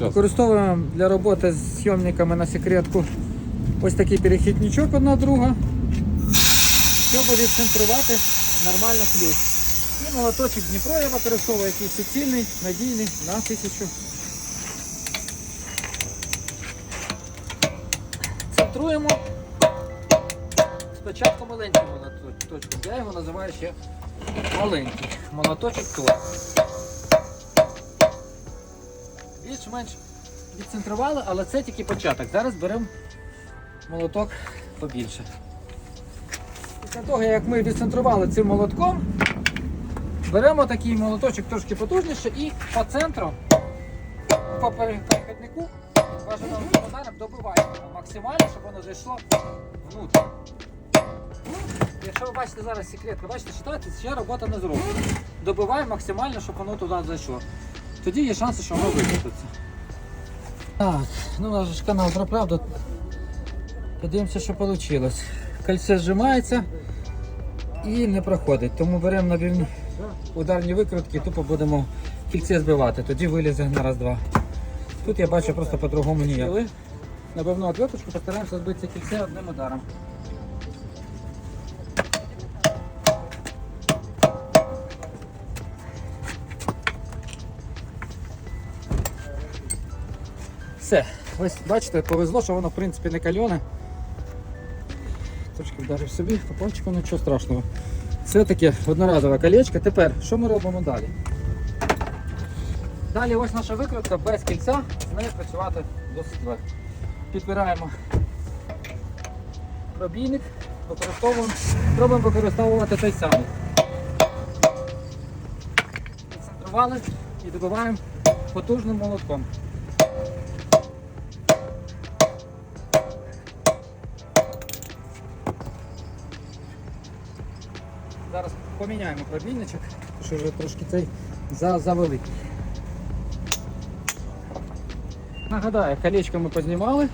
Використовуємо для роботи з зйомниками на секретку ось такий перехідничок одна друга, щоб відцентрувати нормально ключ. І молоточок Дніпро я використовую, який суцільний, надійний на тисячу. Центруємо спочатку маленький молоточок. Я його називаю ще маленький. Молоточок Тор. Більш-менш відцентрували, але це тільки початок. Зараз беремо молоток побільше. Після того, як ми відцентрували цим молотком, беремо такий молоточок трошки потужніше і по центру, по перехіднику, бажано ударом добиваємо максимально, щоб воно зайшло внутрі. Якщо ви бачите зараз секретку, бачите, читаєте, ще робота не зроблена. Добиваємо максимально, щоб воно туди зайшло. Тоді є шанси, що воно викрутиться. Так, ну наш ж канал про правду. Подивимося, що вийшло. Кольце зжимається і не проходить. Тому беремо набірні ударні викрутки тупо будемо кільце збивати. Тоді вилізе на раз-два. Тут я бачу просто по-другому ніяк. Набивну отверточку постараємося збити кільце одним ударом. Все, ось бачите, повезло, що воно в принципі не кальоне. Трошки вдарив собі, по пальчику нічого страшного. Це таке одноразове колечко. Тепер що ми робимо далі? Далі ось наша викрутка без кільця, з нею працювати досить легко. Підбираємо пробійник, використовуємо, пробуємо використовувати той самий. Відцентрували і добиваємо потужним молотком. Зараз поміняємо пробійничок, тому що вже трошки цей за, завеликий. Нагадаю, колечко ми познімали.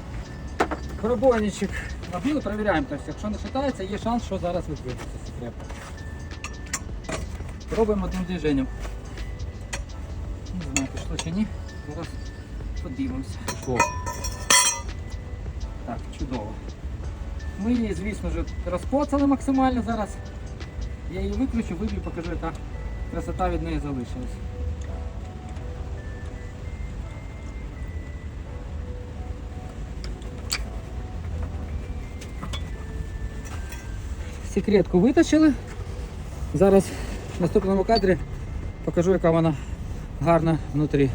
Пробойничок набили, перевіряємо. Тобто, якщо не шатається, є шанс, що зараз відкриється скрепка. Пробуємо одним движенням. Не знаю, пішло чи ні. Зараз подивимося. Пішло. Так, чудово. Ми її, звісно ж, розкоцали максимально зараз. Я її виключу, виб'ю, покажу, яка красота від неї залишилась. Секретку витащили. Зараз в наступному кадрі покажу, яка вона гарна внутрі.